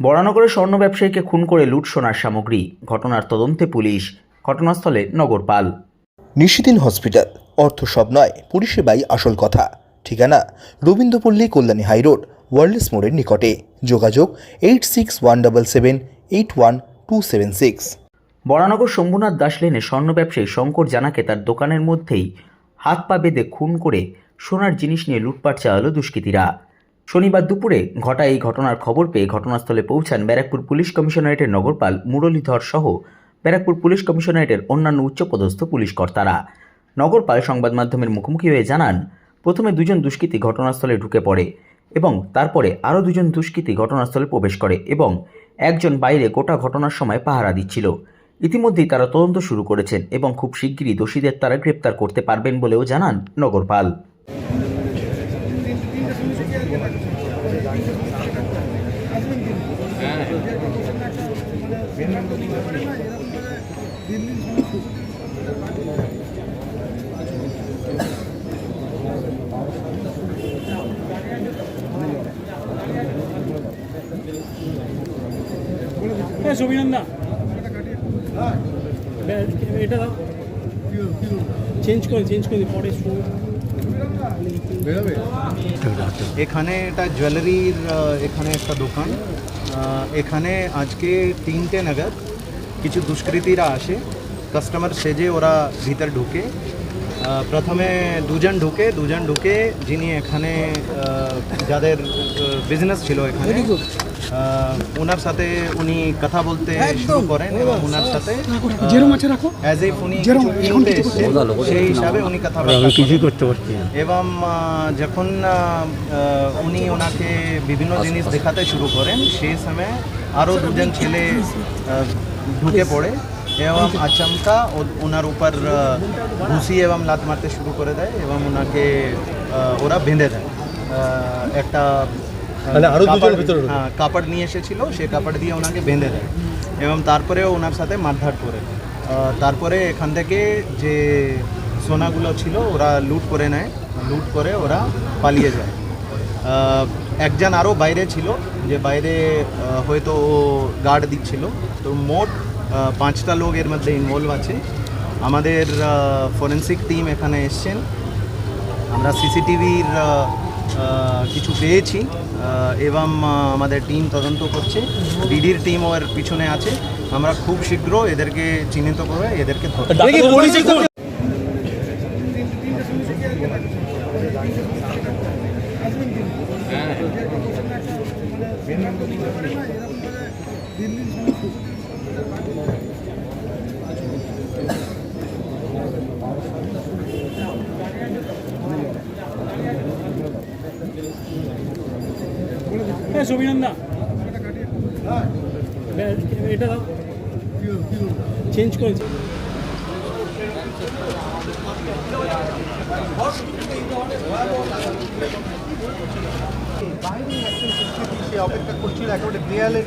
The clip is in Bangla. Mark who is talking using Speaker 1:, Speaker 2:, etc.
Speaker 1: বরানগরে স্বর্ণ ব্যবসায়ীকে খুন করে লুট সোনার সামগ্রী। ঘটনার তদন্তে পুলিশ ঘটনাস্থলে নগরপাল।
Speaker 2: নিশিদিন হসপিটাল অর্থ সব নয় পরিষেবাই আসল কথা। ঠিকানা রবীন্দ্রপল্লী কল্যাণী হাইরোড ওয়ার্ল্ডস মোড়ের নিকটে। যোগাযোগ eight six one double seven eight one two seven six.
Speaker 1: Baranagar Shambhunath Das লেনে স্বর্ণ ব্যবসায়ী শঙ্কর জানাকে তার দোকানের মধ্যেই হাত পা বেঁধে খুন করে সোনার জিনিস নিয়ে লুটপাট চালালো দুষ্কৃতীরা। শনিবার দুপুরে ঘটা এই ঘটনার খবর পেয়ে ঘটনাস্থলে পৌঁছান ব্যারাকপুর পুলিশ কমিশনারেটের নগরপাল মুরলীধর সহ ব্যারাকপুর পুলিশ কমিশনারেটের অন্যান্য উচ্চপদস্থ পুলিশ কর্তারা। নগরপাল সংবাদ মাধ্যমের মুখোমুখি হয়ে জানান, প্রথমে দুজন দুষ্কৃতী ঘটনাস্থলে ঢুকে পড়ে এবং তারপরে আরও দুজন দুষ্কৃতী ঘটনাস্থলে প্রবেশ করে এবং একজন বাইরে গোটা ঘটনার সময় পাহারা দিচ্ছিল। ইতিমধ্যেই তারা তদন্ত শুরু করেছেন এবং খুব শিগগিরই দোষীদের তারা গ্রেপ্তার করতে পারবেন বলেও জানান নগরপাল।
Speaker 3: সবিনন্দা এটা দাও চেঞ্জ করে চেঞ্জ করে দিই, পরে শো
Speaker 4: এখানে এটা জুয়েলারির এখানে একটা দোকান। এখানে আজকে তিনটে নাগাদ কিছু দুষ্কৃতীরা আসে। কাস্টমার সেজে ওরা ভিতর ঢুকে। প্রথমে দুজন ঢুকে দুজন ঢুকে যিনি এখানে যাদের বিজনেস ছিল এখানে। ওনার সাথে উনি কথা বলতে শুরু করেন এবং ওনার সাথে
Speaker 3: যেরম আছে রাখো।
Speaker 4: অ্যাজ এ উনি কিনতে এসেছেন, সেই হিসাবে উনি কথাবার্তা কিছুই করতে পারছি এবং যখন উনি ওনাকে বিভিন্ন জিনিস দেখাতে শুরু করেন সেই সময় আরও দুজন ছেলে ঢুকে পড়ে এবং আচমকা ও- ওনার উপর ঘুষি এবং লাত মারতে শুরু করে দেয় এবং ওনাকে ওরা বেঁধে দেয়। আহ, একটা কাপড়- হ্যাঁ কাপড় নিয়ে এসেছিল সে কাপড় দিয়ে ওনাকে বেঁধে দেয় এবং তারপরেও ওনার সাথে মারধার করে। তারপরে এখান থেকে যে সোনাগুলো ছিল ওরা লুট করে নেয় লুট করে ওরা পালিয়ে যায়। একজন আরও বাইরে ছিল যে বাইরে হয়তো ও গার্ড দিচ্ছিল। তো মোট পাঁচটা লোক এর মধ্যে ইনভলভ আছে। আমাদের ফরেন্সিক টিম এখানে এসছেন। আমরা সিসিটিভির কিছু পেয়েছি। এবং আমাদের টিম তদন্ত করছে। ডিডির টিম ওর পিছনে আছে। আমরা খুব শীঘ্র এদেরকে চিহ্নিত করে এদেরকে ধরবো।
Speaker 3: এ সবিনন্দা এটা দাও। চেঞ্জ করে
Speaker 4: অপেক্ষা করছিল একেবারে দেয়ালের